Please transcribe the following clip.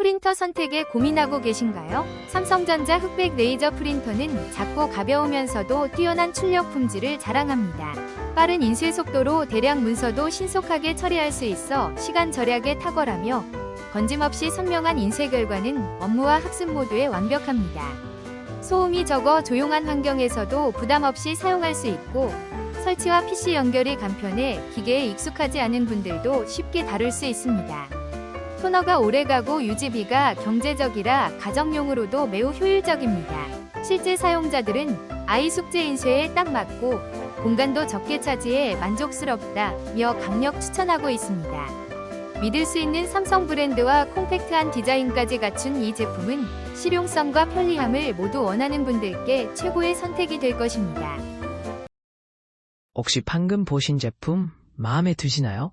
프린터 선택에 고민하고 계신가요? 삼성전자 흑백 레이저 프린터는 작고 가벼우면서도 뛰어난 출력 품질을 자랑합니다. 빠른 인쇄 속도로 대량 문서도 신속하게 처리할 수 있어 시간 절약에 탁월하며 번짐없이 선명한 인쇄 결과는 업무와 학습 모두에 완벽합니다. 소음이 적어 조용한 환경에서도 부담 없이 사용할 수 있고 설치와 PC 연결이 간편해 기계에 익숙하지 않은 분들도 쉽게 다룰 수 있습니다. 토너가 오래가고 유지비가 경제적이라 가정용으로도 매우 효율적입니다. 실제 사용자들은 아이 숙제 인쇄에 딱 맞고 공간도 적게 차지해 만족스럽다며 강력 추천하고 있습니다. 믿을 수 있는 삼성 브랜드와 콤팩트한 디자인까지 갖춘 이 제품은 실용성과 편리함을 모두 원하는 분들께 최고의 선택이 될 것입니다. 혹시 방금 보신 제품 마음에 드시나요?